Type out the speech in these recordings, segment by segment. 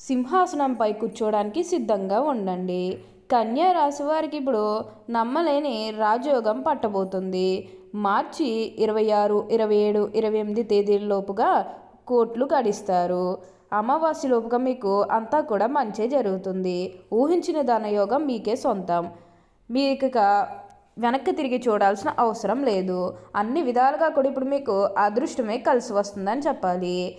సింహాసనంపై కూర్చోడానికి సిద్ధంగా ఉండండి. కన్యా రాశి వారికి ఇప్పుడు నమ్మలేని రాజయోగం పట్టబోతుంది. మార్చి ఇరవై ఆరు ఇరవై ఏడు ఇరవై ఎనిమిది తేదీలలోపుగా కోట్లు గడిస్తారు. అమావాస్య లోపుగా మీకు అంతా కూడా మంచే జరుగుతుంది. ఊహించిన ధనయోగం మీకే సొంతం. మీకు వెనక్కి తిరిగి చూడాల్సిన అవసరం లేదు. అన్ని విధాలుగా కూడా ఇప్పుడు మీకు అదృష్టమే కలిసి వస్తుందని చెప్పాలి.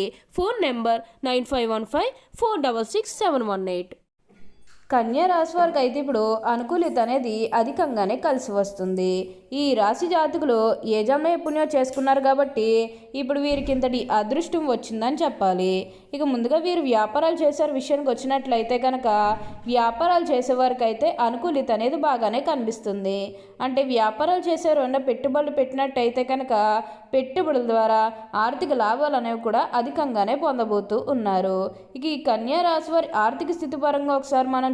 A phone number nine five one five four double six seven one eight కన్యా రాశి వారికి అయితే ఇప్పుడు అనుకూలిత అనేది అధికంగానే కలిసి వస్తుంది. ఈ రాశి జాతకులు యజమే పుణ్యం చేసుకున్నారు కాబట్టి ఇప్పుడు వీరికి ఇంతటి అదృష్టం వచ్చిందని చెప్పాలి. ఇక ముందుగా వీరు వ్యాపారాలు చేసే విషయానికి వచ్చినట్లయితే కనుక వ్యాపారాలు చేసేవారికి అయితే అనుకూలిత అనేది బాగానే కనిపిస్తుంది. అంటే వ్యాపారాలు చేసే రెండు పెట్టుబడులు పెట్టినట్టయితే కనుక పెట్టుబడుల ద్వారా ఆర్థిక లాభాలు అనేవి కూడా అధికంగానే పొందబోతూ ఉన్నారు. ఇక ఈ కన్యా రాశి వారి ఆర్థిక స్థితి పరంగా ఒకసారి మనం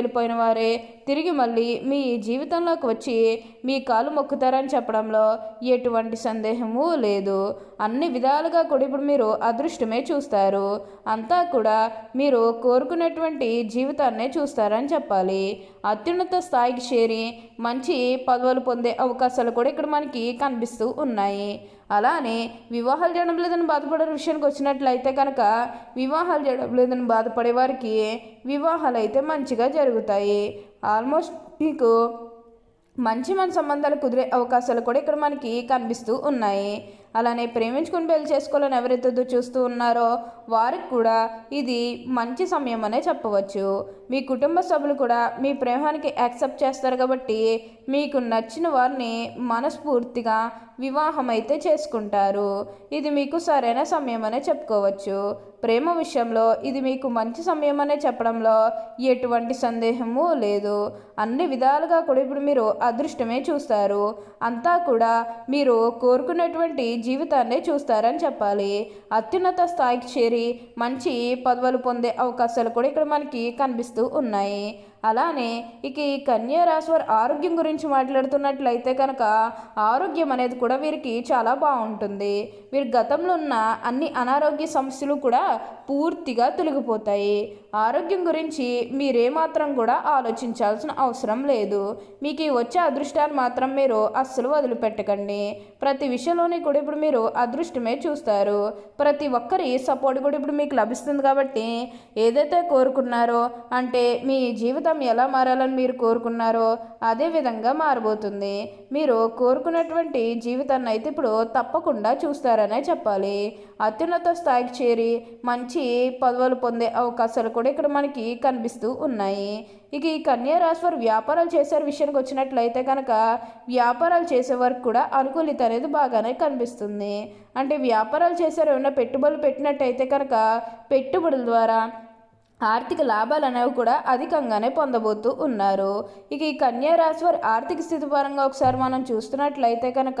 వెళ్ళిపోయిన వారే తిరిగి మళ్ళీ మీ జీవితంలోకి వచ్చి మీ కాలు మొక్కుతారని చెప్పడంలో ఎటువంటి సందేహము లేదు. అన్ని విధాలుగా కూడా ఇప్పుడు మీరు అదృష్టమే చూస్తారు. అంతా కూడా మీరు కోరుకునేటువంటి జీవితాన్నే చూస్తారని చెప్పాలి. అత్యున్నత స్థాయికి చేరి మంచి పదవులు పొందే అవకాశాలు కూడా ఇక్కడ మనకి కనిపిస్తూ ఉన్నాయి. అలానే వివాహాలు చేయడం లేదని బాధపడే విషయానికి వచ్చినట్లయితే కనుక వివాహాలు చేయడం లేదని బాధపడే వారికి వివాహాలు అయితే మంచిగా జరుగుతాయి. ఆల్మోస్ట్ మీకు మంచి మన సంబంధాలు కుదిరే అవకాశాలు కూడా ఇక్కడ మనకి కనిపిస్తూ ఉన్నాయి. అలానే ప్రేమించుకుని పెళ్ళి చేసుకోవాలని ఎవరైతే చూస్తూ ఉన్నారో వారికి కూడా ఇది మంచి సమయం అనే చెప్పవచ్చు. మీ కుటుంబ సభ్యులు కూడా మీ ప్రేమానికి యాక్సెప్ట్ చేస్తారు కాబట్టి మీకు నచ్చిన వారిని మనస్ఫూర్తిగా వివాహం అయితే చేసుకుంటారు. ఇది మీకు సరైన సమయం అనే చెప్పుకోవచ్చు. ప్రేమ విషయంలో ఇది మీకు మంచి సమయం అనే చెప్పడంలో ఎటువంటి సందేహము లేదు. అన్ని విధాలుగా కూడా ఇప్పుడు మీరు అదృష్టమే చూస్తారు. అంతా కూడా మీరు కోరుకునేటువంటి జీవితాన్నే చూస్తారని చెప్పాలి. అత్యున్నత స్థాయికి చేరి మంచి పదవులు పొందే అవకాశాలు కూడా ఇక్కడ మనకి కనిపిస్తూ ఉన్నాయి. అలానే ఇక ఈ కన్యా రాశి వారి ఆరోగ్యం గురించి మాట్లాడుతున్నట్లయితే కనుక ఆరోగ్యం అనేది కూడా వీరికి చాలా బాగుంటుంది. వీరి గతంలో ఉన్న అన్ని అనారోగ్య సమస్యలు కూడా పూర్తిగా తొలగిపోతాయి. ఆరోగ్యం గురించి మీరేమాత్రం కూడా ఆలోచించాల్సిన అవసరం లేదు. మీకు ఈ వచ్చే అదృష్టాన్ని మాత్రం మీరు అస్సలు వదిలిపెట్టకండి. ప్రతి విషయంలోని కూడా ఇప్పుడు మీరు అదృష్టమే చూస్తారు. ప్రతి ఒక్కరి సపోర్ట్ కూడా ఇప్పుడు మీకు లభిస్తుంది కాబట్టి ఏదైతే కోరుకున్నారో అంటే మీ జీవితం ఎలా మారాలని మీరు కోరుకున్నారో అదే విధంగా మారబోతుంది. మీరు కోరుకున్నటువంటి జీవితాన్ని అయితే ఇప్పుడు తప్పకుండా చూస్తారనే చెప్పాలి. అత్యున్నత స్థాయికి చేరి మంచి పదవులు పొందే అవకాశాలు కూడా ఇక్కడ మనకి కనిపిస్తూ ఉన్నాయి. ఇక ఈ కన్యా రాశి వారు వ్యాపారాలు చేసే విషయానికి వచ్చినట్లయితే కనుక వ్యాపారాలు చేసే వారికి కూడా అనుకూలిత అనేది బాగానే కనిపిస్తుంది. అంటే వ్యాపారాలు చేసారు ఏమైనా పెట్టుబడులు పెట్టినట్టయితే కనుక పెట్టుబడుల ద్వారా ఆర్థిక లాభాలు అనేవి కూడా అధికంగానే పొందబోతూ ఉన్నారు. ఇక ఈ కన్యా రాశి వారి ఆర్థిక స్థితి పరంగా ఒకసారి మనం చూస్తున్నట్లయితే కనుక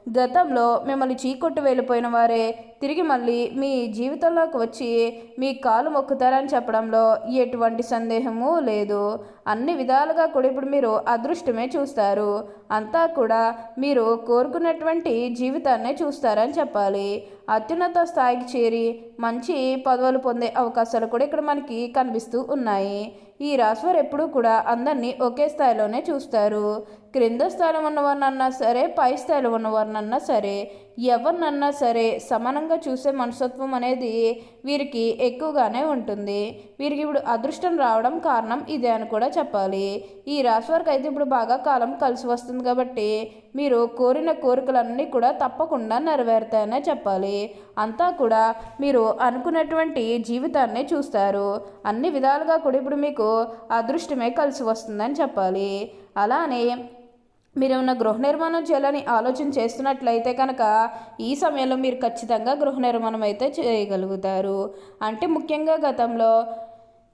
గతంలో మిమ్మల్ని చీకొట్టు వెళ్ళిపోయిన వారే తిరిగి మళ్ళీ మీ జీవితంలోకి వచ్చి మీ కాలు మొక్కుతారని చెప్పడంలో ఎటువంటి సందేహము లేదు. అన్ని విధాలుగా కూడా ఇప్పుడు మీరు అదృష్టమే చూస్తారు. అంతా కూడా మీరు కోరుకున్నటువంటి జీవితాన్నే చూస్తారని చెప్పాలి. అత్యున్నత స్థాయికి చేరి మంచి పదవులు పొందే అవకాశాలు కూడా ఇక్కడ మనకి కనిపిస్తూ ఉన్నాయి. ఈ రాశివారు ఎప్పుడూ కూడా అందరినీ ఒకే స్థాయిలోనే చూస్తారు. క్రింద స్థాయిలో ఉన్నవారినన్నా సరే పై స్థాయిలో ఉన్నవారినన్నా సరే ఎవరినన్నా సరే సమానంగా చూసే మనస్తత్వం అనేది వీరికి ఎక్కువగానే ఉంటుంది. వీరికి ఇప్పుడు అదృష్టం రావడం కారణం ఇదే అని కూడా చెప్పాలి. ఈ రాశి వారికి అయితే ఇప్పుడు బాగా కాలం కలిసి వస్తుంది కాబట్టి మీరు కోరిన కోరికలన్నీ కూడా తప్పకుండా నెరవేరుతాయనే చెప్పాలి. అంతా కూడా మీరు అనుకున్నటువంటి జీవితాన్ని చూస్తారు. అన్ని విధాలుగా కూడా ఇప్పుడు మీకు అదృష్టమే కలిసి వస్తుందని చెప్పాలి. అలానే మీరు గృహ నిర్మాణం చేయాలని ఆలోచన చేస్తున్నట్లయితే కనుక ఈ సమయంలో మీరు ఖచ్చితంగా గృహ నిర్మాణం అయితే చేయగలుగుతారు. అంటే ముఖ్యంగా గతంలో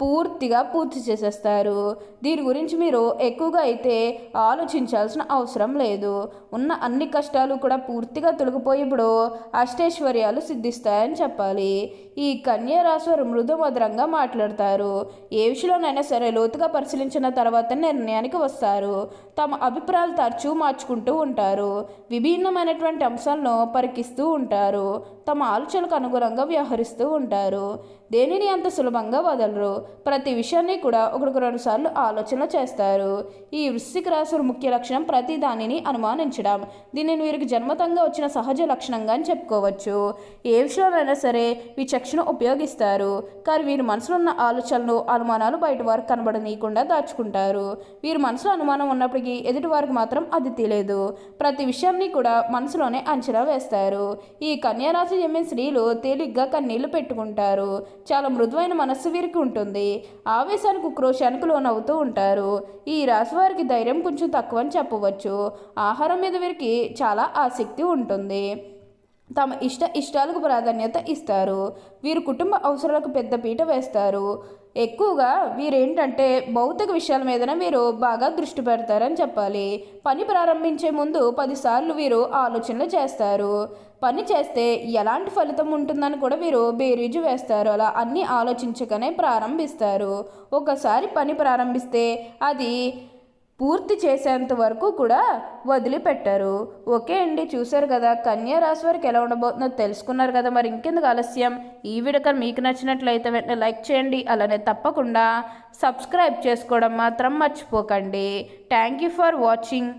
పూర్తిగా పూర్తి చేసేస్తారు. దీని గురించి మీరు ఎక్కువగా అయితే ఆలోచించాల్సిన అవసరం లేదు. ఉన్న అన్ని కష్టాలు కూడా పూర్తిగా తొలగిపోయి ఇప్పుడు అష్టైశ్వర్యాలు సిద్ధిస్తాయని చెప్పాలి. ఈ కన్యారాశివారు మృదుమధురంగా మృదు మధురంగా మాట్లాడతారు. ఏ విషయంలోనైనా సరే లోతుగా పరిశీలించిన తర్వాత నిర్ణయానికి వస్తారు. తమ అభిప్రాయాలు తరచూ మార్చుకుంటూ ఉంటారు. విభిన్నమైనటువంటి అంశాలను పరికిస్తూ ఉంటారు. తమ ఆలోచనలకు అనుగుణంగా వ్యవహరిస్తూ ఉంటారు. దేనిని అంత సులభంగా వదలరు. ప్రతి విషయాన్ని కూడా ఒకరికి రెండు సార్లు ఆలోచన చేస్తారు. ఈ వృశ్చిక రాశి ముఖ్య లక్షణం ప్రతి దానిని అనుమానించడం. దీనిని వీరికి జన్మతంగా వచ్చిన సహజ లక్షణంగా అని చెప్పుకోవచ్చు. ఏ విషయంలోనైనా సరే విచక్షణ ఉపయోగిస్తారు. కానీ వీరి మనసులో ఉన్న ఆలోచనలు అనుమానాలు బయట వారికి కనబడనీయకుండా దాచుకుంటారు. వీరి మనసులో అనుమానం ఉన్నప్పటికీ ఎదుటి వారికి మాత్రం అది తెలియదు ప్రతి విషయాన్ని కూడా మనసులోనే అంచనా వేస్తారు. ఈ కన్యారాశి జన్మిన స్త్రీలు తేలిగ్గా కన్నీళ్ళు పెట్టుకుంటారు. చాలా మృదువైన మనస్సు వీరికి ఉంటుంది. ఆవేశానికి క్రోశానికి లోనవుతూ ఉంటారు. ఈ రాశి వారికి ధైర్యం కొంచెం తక్కువ అని చెప్పవచ్చు. ఆహారం మీద వీరికి చాలా ఆసక్తి ఉంటుంది. తమ ఇష్ట ఇష్టాలకు ప్రాధాన్యత ఇస్తారు. వీరు కుటుంబ అవసరాలకు పెద్ద పీట వేస్తారు. ఎక్కువగా వీరేంటంటే భౌతిక విషయాల మీదనే వీరు బాగా దృష్టి పెడతారని చెప్పాలి. పని ప్రారంభించే ముందు పదిసార్లు వీరు ఆలోచనలు చేస్తారు. పని చేస్తే ఎలాంటి ఫలితం ఉంటుందని కూడా వీరు బేరీజు వేస్తారు. అలా అన్నీ ఆలోచించకనే ప్రారంభిస్తారు. ఒకసారి పని ప్రారంభిస్తే అది పూర్తి చేసేంత వరకు కూడా వదిలిపెట్టారు. ఓకే అండి చూశారు కదా కన్యా రాశి వారికి ఎలా ఉండబోతుందో తెలుసుకున్నారు కదా మరి ఇంకెందుకు ఆలస్యం? ఈ వీడియో కానీ మీకు నచ్చినట్లయితే వెంటనే లైక్ చేయండి అలానే తప్పకుండా సబ్స్క్రైబ్ చేసుకోవడం మాత్రం మర్చిపోకండి. Thank you for watching.